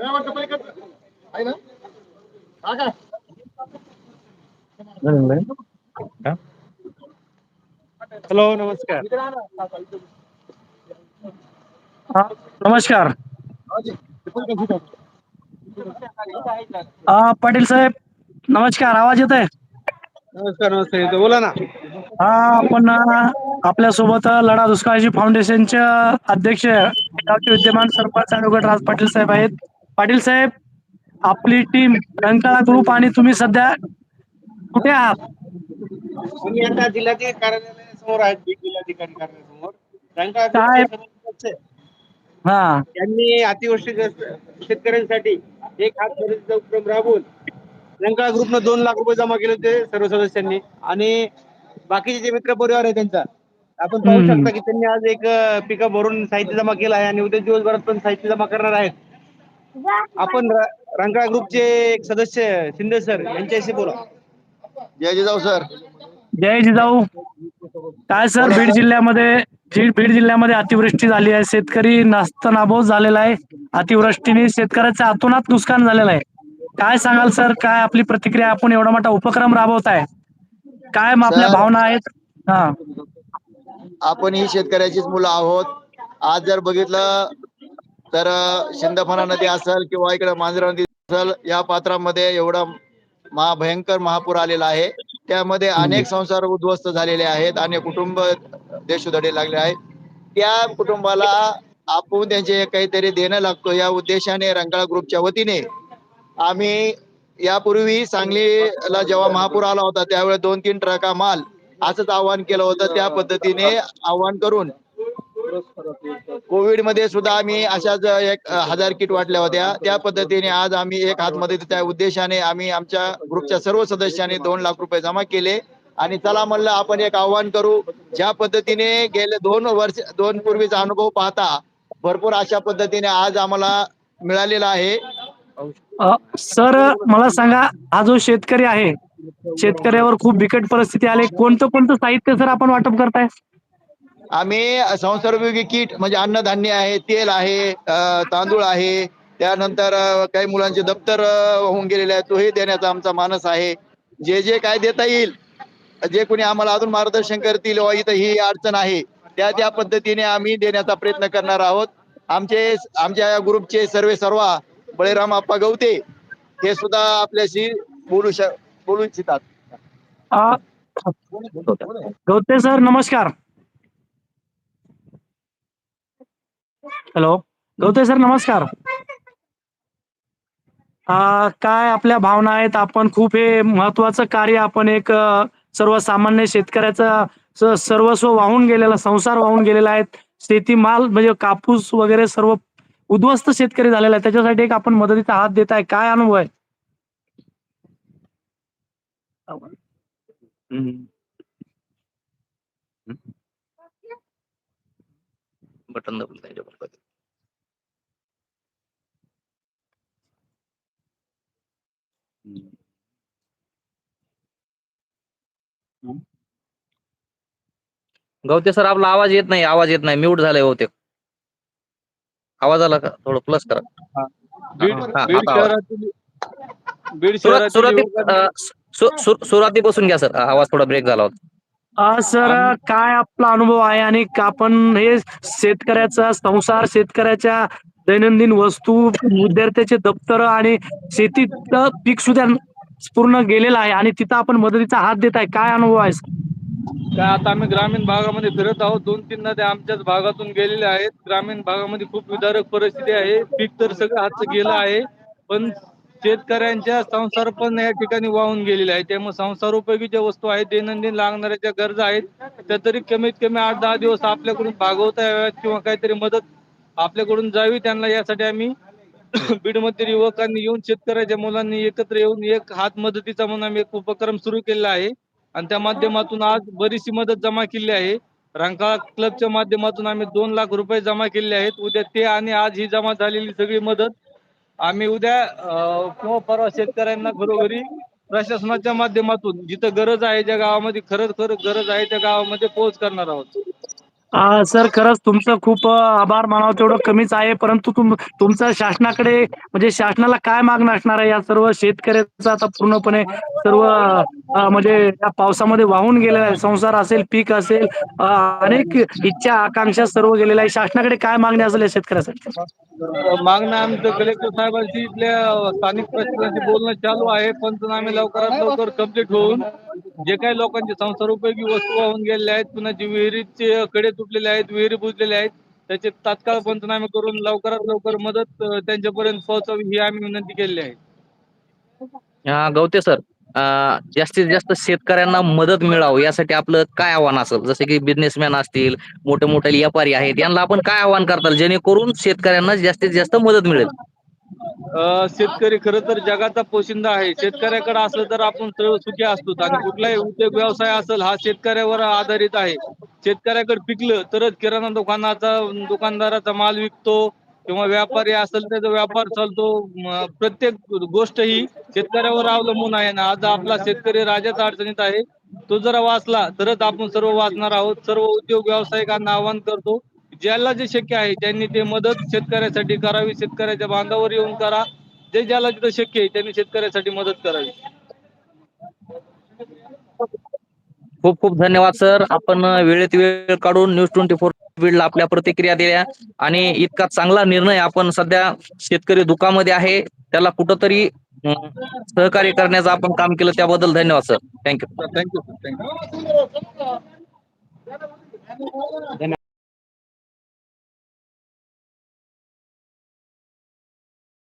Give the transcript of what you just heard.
आहे ना हा का हॅलो नमस्कार. हा, नमस्कार. हा पाटील साहेब नमस्कार आवाज येत आहे नमस्कार नमस्कार येतो बोला ना. हा आपण आपल्यासोबत लढा दुष्काळजी फाउंडेशनच्या अध्यक्ष गावचे विद्यमान सरपंच ऍडव्होकेट राज पाटील साहेब आहेत. पाटील साहेब आपली टीम रंकाळा ग्रुप आणि तुम्ही सध्या कुठे आहात? आम्ही आता जिल्हाधिकारी कार्यालयासमोर आहेत बीड जिल्हाधिकारी कार्यालयासमोर. त्यांचा काय? हा. त्यांनी अतिवृष्टीग्रस्त शेतकऱ्यांसाठी एक हात मदतीचा उपक्रम राबवून रंकाळा ग्रुपनं दोन लाख रुपये जमा केले होते सर्व सदस्यांनी. आणि बाकीचे जे मित्र परिवार आहे त्यांचा आपण पाहू हम्म. शकता की त्यांनी आज एक पिकअप भरून साहित्य जमा केलं आहे आणि उद्या दिवसभरात पण साहित्य जमा करणार आहेत. आपण रंकाळा ग्रुपचे एक सदस्य शिंदे सर यांच्याशी बोला. जय जिजाऊ सर. जय जिजाऊ. काय सर बीड जिल्ह्यामध्ये बीड जिल्ह्यामध्ये अतिवृष्टी झाली आहे. शेतकरी नास्तनाबूत झालेला आहे. अतिवृष्टीने शेतकऱ्याचं अतोनात नुकसान झालेलं आहे. काय सांगाल सर? काय आपली प्रतिक्रिया? आपण एवढा मोठा उपक्रम राबवताय काय मग आपल्या. भावना आहेत? हा. आपण ही शेतकऱ्याचीच मुलं आहोत. आज जर बघितलं तर शिंदफणा नदी असेल किंवा इकडे मांजरा नदी असेल या पात्रामध्ये एवढा महाभयंकर महापूर आलेला आहे. त्यामध्ये अनेक संसार उद्ध्वस्त झालेले आहेत अनेक कुटुंब देशोधडे लागले आहेत. त्या कुटुंबाला आपण त्यांचे काहीतरी देणं लागतो. या उद्देशाने रंगाळा ग्रुपच्या वतीने आम्ही यापूर्वी सांगलीला जेव्हा महापूर आला होता त्यावेळेस दोन तीन ट्रका माल असंच आव्हान केलं होतं. त्या पद्धतीने आव्हान करून कोविडमध्ये सुद्धा आम्ही अशाच एक हजार किट वाटल्या होत्या. त्या पद्धतीने आज आम्ही एक हात त्या उद्देशाने आम्ही आमच्या ग्रुपच्या सर्व सदस्यांनी दोन लाख रुपये जमा केले. आणि चला म्हणलं आपण एक आव्हान करू. ज्या पद्धतीने गेले दोन वर्ष दोन पूर्वीचा अनुभव पाहता भरपूर अशा पद्धतीने आज आम्हाला मिळालेला आहे. सर मला सांगा हा जो शेतकरी आहे शेतकऱ्यावर खूप बिकट परिस्थिती आली. कोणतं कोणतं साहित्य सर आपण वाटप करताय? आम्ही संसर्गयोगी किट म्हणजे अन्नधान्य आहे तेल आहे तांदूळ आहे त्यानंतर काही मुलांचे दप्तर होऊन गेलेले आहेत तोही देण्याचा आमचा मानस आहे. जे जे काय देता येईल जे कोणी आम्हाला अजून मार्गदर्शन करतील व इथं ही अडचण आहे त्या त्या पद्धतीने आम्ही देण्याचा प्रयत्न करणार आहोत. आमचे आमच्या या ग्रुपचे सर्वे सर्वा बळीराम आप्पा गवते हे सुद्धा आपल्याशी बोलू बोलू इच्छितात. गवते सर नमस्कार. हॅलो. गवते सर नमस्कार. काय आपल्या भावना आहेत? आपण खूप हे महत्वाचं कार्य आपण एक सर्वसामान्य शेतकऱ्याचा सर्वस्व वाहून गेलेला संसार वाहून गेलेला आहे. शेतीमाल म्हणजे कापूस वगैरे सर्व उद्ध्वस्त शेतकरी झालेला आहे. त्याच्यासाठी एक आपण मदतीचा हात देत आहे. काय अनुभव आहे? बटन दाबून त्याच्यावर. गवते सर आपला आवाज येत नाही आवाज येत नाही. म्यूट झालाय बहुतेक. आवाज आला का? थोडं प्लस करा. सुरुवात सुरुवातीपासून घ्या सर. आवाज थोडा ब्रेक झाला होता. सर काय आपला अनुभव आहे आणि आपण हे शेतकऱ्याचा संसार शेतकऱ्याच्या दैनंदिन वस्तू विद्यार्थ्याचे दप्तर आणि शेतीत पीक सुद्धा पूर्ण गेलेलं आहे आणि तिथं आपण मदतीचा हात देत आहे. काय अनुभव आहे? काय आता आम्ही ग्रामीण भागामध्ये फिरत आहोत. दोन तीन नद्या आमच्याच भागातून गेलेल्या आहेत. ग्रामीण भागामध्ये खूप विदारक परिस्थिती आहे. पीक तर सगळं हातचं गेलं आहे. पण शेतकऱ्यांच्या संसार पण या ठिकाणी वाहून गेलेले आहे. त्यामुळे संसार उपयोगी ज्या वस्तू आहेत दैनंदिन लागणाऱ्या ज्या गरजा आहेत त्या तरी कमीत कमी आठ दहा दिवस आपल्याकडून भागवता याव्यात किंवा काहीतरी मदत आपल्याकडून जावी. त्यांना यासाठी आम्ही बीडमधील युवकांनी येऊन शेतकऱ्याच्या मुलांनी एकत्र येऊन एक हात मदतीचा म्हणून आम्ही एक उपक्रम सुरू केलेला आहे. आणि त्या माध्यमातून आज बरीचशी मदत जमा केली आहे. रंकाळा क्लबच्या माध्यमातून आम्ही दोन लाख रुपये जमा केले आहेत. उद्या ते आणि आज ही जमा झालेली सगळी मदत आम्ही उद्या किंवा परवा शेतकऱ्यांना घरोघरी प्रशासनाच्या माध्यमातून जिथं गरज आहे ज्या गावामध्ये खरंच खरं गरज आहे त्या गावामध्ये पोहोच करणार आहोत. सर खरंच तुमचं खूप अ, आभार मानावं तेवढं कमीच आहे परंतु तुम तुमचं शासनाकडे म्हणजे शासनाला काय मागणं असणार आहे या सर्व शेतकऱ्याचं आता पूर्णपणे सर्व अ, म्हणजे या पावसामध्ये वाहून गेलेला आहे. संसार असेल पीक असेल अ, अनेक इच्छा आकांक्षा सर्व गेलेल्या आहे. शासनाकडे काय मागणी असेल या शेतकऱ्यासाठी? मागणं आमचं कलेक्टर साहेबांशी इथल्या स्थानिक प्रशासनाशी बोलणं चालू आहे. पंचनामे लवकरात लवकर कंप्लीट होऊन जे काही लोकांचे संसार उपयोगी वस्तू वाहून गेलेल्या आहेत पुन्हा विहिरीचे कडे तुटलेले आहेत विहिरी बुजलेल्या आहेत त्याचे तात्काळ पंचनामे करून लवकरात लवकर मदत त्यांच्यापर्यंत पोहोचावी ही आम्ही विनंती केलेली आहे. हा, गवते सर जास्तीत जास्त शेतकऱ्यांना मदत मिळावं यासाठी आपलं काय आव्हान असेल? जसे की बिझनेसमॅन असतील मोठे मोठे व्यापारी आहेत यांना आपण काय आव्हान करताल? जेणेकरून शेतकऱ्यांना जास्तीत जास्त मदत मिळेल? शेतकरी खर तर जगाचा पोशिंदा आहे. शेतकऱ्याकडे असलं तर आपण सर्व सुखी असतो. आणि कुठलाही उद्योग व्यवसाय असेल हा शेतकऱ्यावर आधारित आहे. शेतकऱ्याकडे पिकलं तरच किराणा दुकानाचा दुकानदाराचा माल विकतो किंवा व्यापारी असेल त्याचा व्यापार चालतो. प्रत्येक गोष्ट ही शेतकऱ्यावर अवलंबून आहे. ना आज आपला शेतकरी राजाचा अडचणीत आहे. तो जर वाचला तरच आपण सर्व वाचणार आहोत. सर्व उद्योग व्यावसायिकांना आवाहन करतो. ज्याला जे शक्य आहे त्यांनी ते मदत शेतकऱ्यासाठी करावी. शेतकऱ्याच्या बांधावर येऊन करा. जे ज्याला जिथं शक्य आहे त्यांनी शेतकऱ्यासाठी मदत करावी. खूप खूप धन्यवाद सर. आपण वेळेत वेळ काढून न्यूज ट्वेंटी फोर बीडला आपल्या प्रतिक्रिया दिल्या. आणि इतका चांगला निर्णय आपण सध्या शेतकरी दुःखामध्ये आहे. त्याला कुठंतरी सहकार्य करण्याचं आपण काम केलं त्याबद्दल धन्यवाद sir. Thank you. Thank you sir. Thank you.